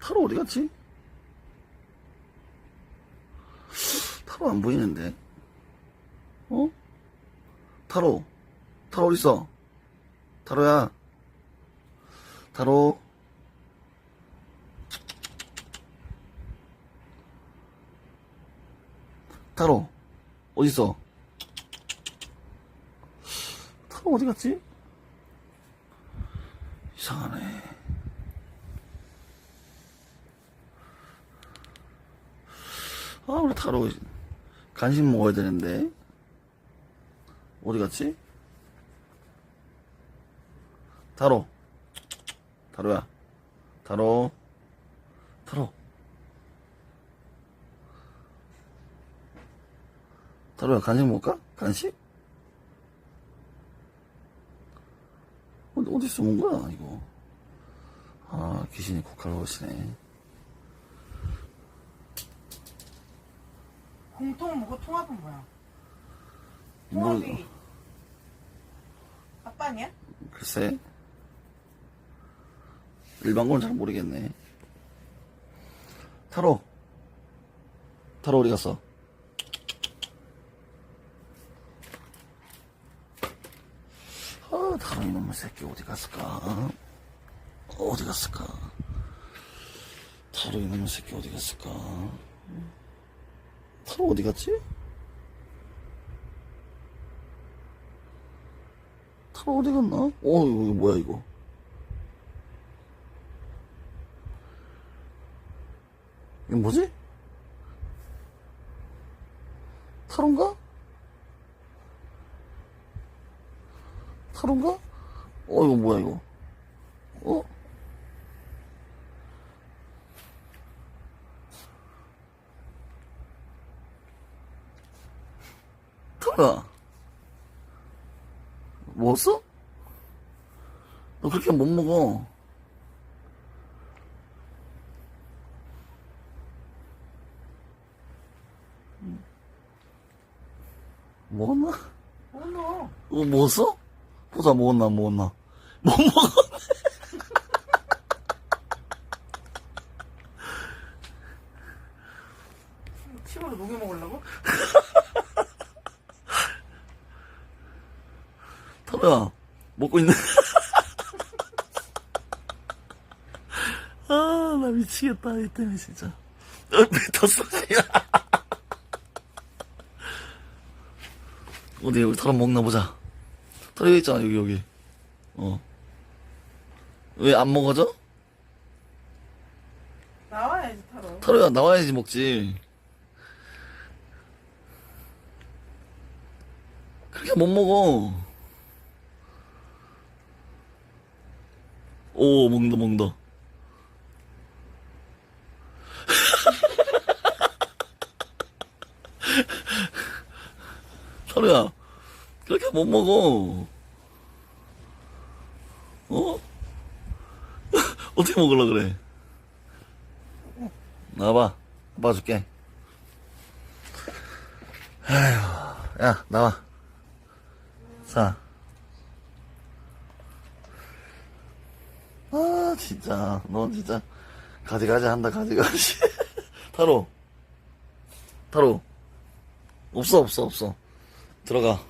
타로 어디 갔지? 타로 안 보이는데. 어? 타로. 타로 어딨어? 타로야. 타로. 타로. 어딨어? 타로 어디 갔지? 이상하네. 아, 우리 타로 간식 먹어야 되는데. 어디 갔지? 타로. 타로야. 타로. 타로. 타로야, 간식 먹을까? 간식? 어디, 어디서 온 거야, 이거? 아, 귀신이 국화를 오시네. 공통 뭐고 통합은 뭐야? 뭐, 통합이 아빠 아니야? 글쎄. 일반 건잘 모르겠네. 타로. 타로 어디 갔어? 아, 타로 이놈의 새끼 어디 갔을까? 어디 갔을까? 타로 이놈의 새끼 어디 갔을까? 타로 어디 갔지? 타로 어디 갔나? 어, 이거, 뭐야, 이거? 이거 뭐지? 타로인가? 타로인가? 어, 이거 뭐야, 이거? 어? 타로야. 먹었어? 너 그렇게 못 먹어. 먹었나? 어머 이거 먹었어? 보자, 먹었나, 안 먹었나. 못 먹었네. 침으로 녹여 먹으려고? 타로 야, 먹고 있네. 아, 나 미치겠다, 이 때문에, 진짜. 어, 뱉었어. 어디, 여기 타로 먹나 보자. 타로 여기 있잖아, 여기, 여기. 어. 왜 안 먹어져? 나와야지 타로 타로야, 나와야지 먹지. 그렇게 못 먹어. 오, 먹는다, 먹는다. 타로야, 그렇게 못 먹어. 어? 어떻게 먹으려 그래? 나와봐. 봐줄게. 아휴, 야, 나와. 자. 아, 진짜. 너 진짜. 가지가지 한다, 가지가지. 타로. 타로. 없어, 없어, 없어. 들어가.